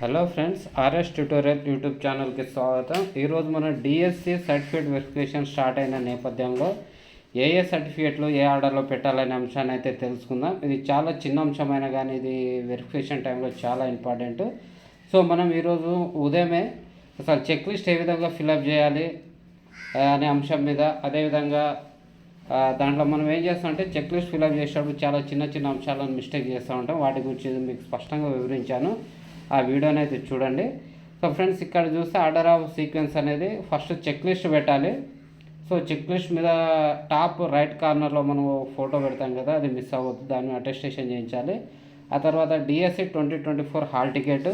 Hello friends RS tutorial YouTube ఛానల్కి స్వాగతం. ఈరోజు మనం డిఎస్సి సర్టిఫికేట్ వెరిఫికేషన్ స్టార్ట్ అయిన నేపథ్యంలో ఏ ఏ సర్టిఫికేట్లు ఏ ఆర్డర్లో పెట్టాలనే అంశాన్ని అయితే తెలుసుకుందాం. ఇది చాలా చిన్న అంశమైన కానీ ఇది వెరిఫికేషన్ టైంలో చాలా ఇంపార్టెంట్. సో మనం ఈరోజు ఉదయమే అసలు చెక్ లిస్ట్ ఏ విధంగా ఫిలప్ చేయాలి అనే అంశం మీద అదేవిధంగా దాంట్లో మనం ఏం చేస్తామంటే చెక్ లిస్ట్ ఫిలప్ చేసేటప్పుడు చాలా చిన్న చిన్న అంశాలను మిస్టేక్ చేస్తూ ఉంటాం. వాటి గురించి మీకు స్పష్టంగా వివరించాను. ఆ వీడియోని అయితే చూడండి. సో ఫ్రెండ్స్ ఇక్కడ చూస్తే ఆర్డర్ ఆఫ్ సీక్వెన్స్ అనేది ఫస్ట్ చెక్ లిస్ట్ పెట్టాలి. సో చెక్ లిస్ట్ మీద టాప్ రైట్ కార్నర్లో మనం ఫోటో పెడతాం కదా అది మిస్ అవ్వద్దు. దాన్ని అటెస్టేషన్ చేయించాలి. ఆ తర్వాత DSC twenty twenty four hall ticket.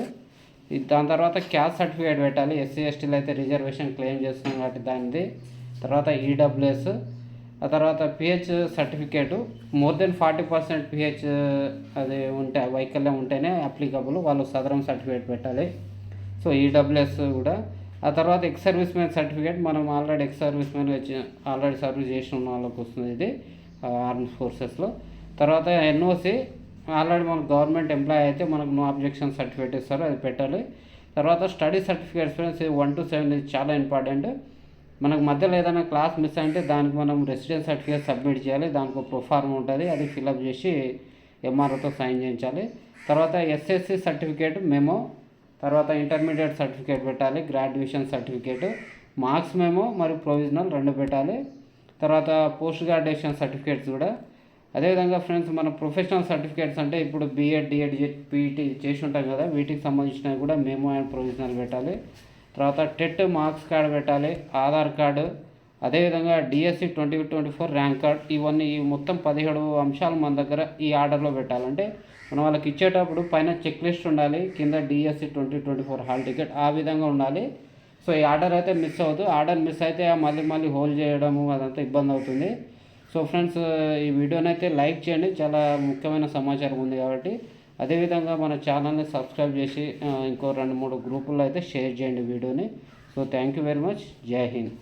దాని తర్వాత క్యాస్ట్ సర్టిఫికేట్ పెట్టాలి. ఎస్సీ ఎస్టీలు అయితే రిజర్వేషన్ క్లెయిమ్ చేస్తున్నాం కాబట్టి దానిది. తర్వాత ఈడబ్ల్యూఎస్. ఆ తర్వాత PH certificate more than forty percent PH అది ఉంటే వైకల్యం ఉంటేనే అప్లికబుల్ వాళ్ళు సదరం సర్టిఫికేట్ పెట్టాలి. సో ఈడబ్ల్యూఎస్ కూడా. ఆ తర్వాత ఎక్స్ సర్వీస్ మ్యాన్ సర్టిఫికేట్ మనం already ex service man already service చేసిన వాళ్ళకి వస్తుంది ఇది ఆర్మ్ ఫోర్సెస్లో తర్వాత ఎన్ఓసి ఆల్రెడీ మనకు గవర్నమెంట్ ఎంప్లాయ్ అయితే మనకు నో అబ్జెక్షన్ సర్టిఫికేట్ ఇస్తారు అది పెట్టాలి. తర్వాత study certificates one to seven ఇది చాలా ఇంపార్టెంట్ మనకు మధ్యలో ఏదైనా క్లాస్ మిస్ అంటే దానికి మనం రెసిడెన్స్ సర్టిఫికేట్ సబ్మిట్ చేయాలి దానికి ఒక ప్రొఫార్మ్ ఉంటుంది అది ఫిలప్ చేసి ఎంఆర్ఓతో సైన్ చేయించాలి. తర్వాత ఎస్ఎస్సి సర్టిఫికేట్ మేము తర్వాత ఇంటర్మీడియట్ సర్టిఫికేట్ పెట్టాలి గ్రాడ్యుయేషన్ సర్టిఫికేట్ మార్క్స్ మేము మరియు ప్రొవిజనల్ రెండు పెట్టాలి. తర్వాత పోస్ట్ గ్రాడ్యుయేషన్ సర్టిఫికేట్స్ కూడా. అదేవిధంగా ఫ్రెండ్స్ మన ప్రొఫెషనల్ సర్టిఫికేట్స్ అంటే ఇప్పుడు బీఎడ్ డిఎడ్ పీఈటీ చేసి ఉంటాం కదా వీటికి సంబంధించినవి కూడా మేము అండ్ ప్రొవిజనల్ పెట్టాలి. తర్వాత టెట్ మార్క్స్ కార్డు పెట్టాలి ఆధార్ కార్డు అదేవిధంగా DSC twenty twenty four rank card ఇవన్నీ ఈ మొత్తం పదిహేడు అంశాలు మన దగ్గర ఈ ఆర్డర్లో పెట్టాలంటే మనం వాళ్ళకి ఇచ్చేటప్పుడు పైన చెక్ లిస్ట్ ఉండాలి కింద DSC twenty twenty four hall ticket ఆ విధంగా ఉండాలి. సో ఈ ఆర్డర్ అయితే మిస్ అవ్వదు ఆర్డర్ మిస్ అయితే మళ్ళీ మళ్ళీ హోల్డ్ చేయడము అదంతా ఇబ్బంది అవుతుంది. సో ఫ్రెండ్స్ ఈ వీడియోని అయితే లైక్ చేయండి చాలా ముఖ్యమైన సమాచారం ఉంది కాబట్టి అదేవిధంగా మన ఛానల్ని సబ్స్క్రైబ్ చేసి ఇంకో రెండు మూడు గ్రూపుల్లో అయితే షేర్ చేయండి వీడియోని. So thank you very much జై హింద్.